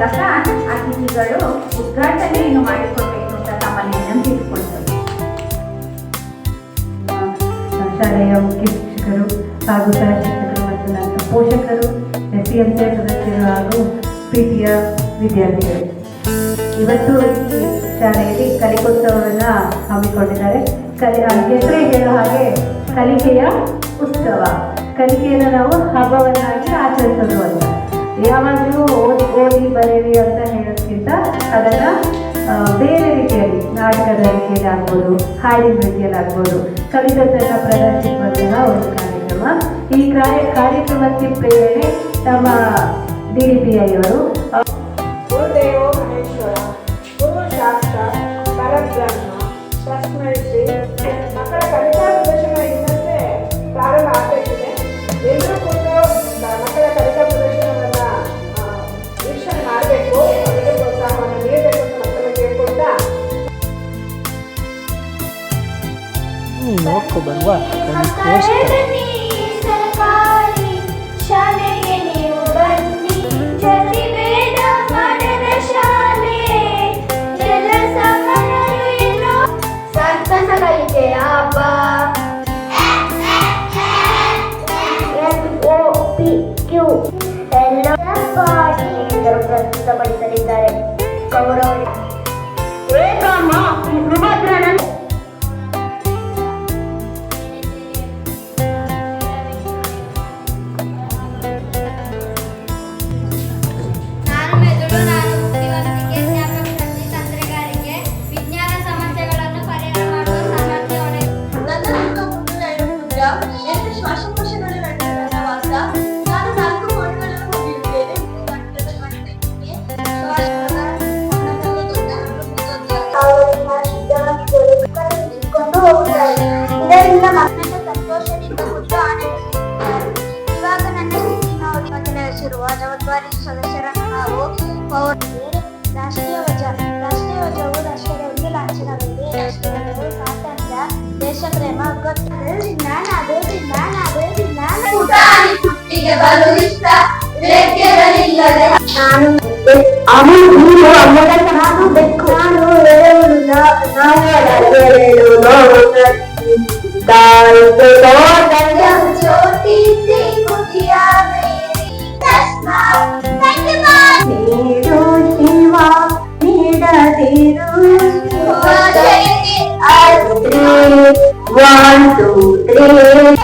ಶಾಲೆಗಳು ಉದ್ಘಾಟನೆಯನ್ನು ಮಾಡಿಕೊಡಬೇಕು ಅಂತ ತಮ್ಮಲ್ಲಿ ವಿನಂತಿ ಇಟ್ಕೊಳ್ತೇವೆ. ಶಾಲೆಯ ಮುಖ್ಯ ಶಿಕ್ಷಕರು ಹಾಗೂ ಸಹ ಶಿಕ್ಷಕರು ಮತ್ತು ನನ್ನ ಪೋಷಕರು, ಎಸ್ ಎಂ ಸಿ ಸದಸ್ಯರು ಹಾಗೂ ಪ್ರೀತಿಯ ವಿದ್ಯಾರ್ಥಿಗಳು. ಇವತ್ತು ಈ ಶಾಲೆಯಲ್ಲಿ ಕಲಿಕೋತ್ಸವವನ್ನು ಹಮ್ಮಿಕೊಂಡಿದ್ದಾರೆ. ಕಲಿ ಹೆಸರೇ ಹೇಳೋ ಹಾಗೆ ಕಲಿಕೆಯ ಉತ್ಸವ. ಕಲಿಕೆಯನ್ನು ನಾವು ಹಬ್ಬವನ್ನಾಗಿ ಆಚರಿಸೋದು ಅಂತ. ಯಾವಾಗಲೂ ಓದಿ ಓದಿ ಬರೀರಿ ಅಂತ ಹೇಳೋದಕ್ಕಿಂತ ಅದನ್ನು ಬೇರೆ ರೀತಿಯಲ್ಲಿ ನಾಟಕದ ರೀತಿಯಲ್ಲಿ ಆಗ್ಬೋದು ಹಾಡಿನ ರೀತಿಯಲ್ಲಿ ಆಗ್ಬೋದು ಕಲಿತದ್ದನ್ನು ಪ್ರದರ್ಶಿಸುವಂತಹ ಒಂದು ಕಾರ್ಯಕ್ರಮ. ಈ ಕಾರ್ಯ ಕಾರ್ಯಕ್ರಮಕ್ಕೆ ಪ್ರೇರಣೆ ನಮ್ಮ ಡಿ ಡಿ ಪಿ ಐ ಗುರುದೇವೋ ಪಿ ಕ್ಯೂ ಎಲ್ಲ ಪಾಠಗಳು ಪ್ರಸ್ತುತಪಡಿಸಲಿದ್ದಾರೆ. ಗೌರವ. ಬದಲಾಯಿಸಿರುವ ಜವಾಬ್ದಾರಿ ಸದಸ್ಯರನ್ನು ನಾವು ಪೌರ- ರಾಷ್ಟ್ರೀಯ ಧ್ವಜ ರಾಷ್ಟ್ರೀಯ ಧ್ವಜವು ರಾಷ್ಟ್ರದ ಒಂದು ಲಾಂಛನವಾಗಿದೆ ರಾಷ್ಟ್ರೀಯ ಧ್ವಜವು ಸ್ವಾತಂತ್ರ್ಯ ದೇಶಪ್ರೇಮ ಗೊತ್ತು ನಾನದು ನಾನದು ನಾನು ಅವನು ನಾನು ಬೆಕ್ಕು ನಾನು ಎರೆಹುಳು ನಾನು ಜ್ಯೋತಿ ಮಾತು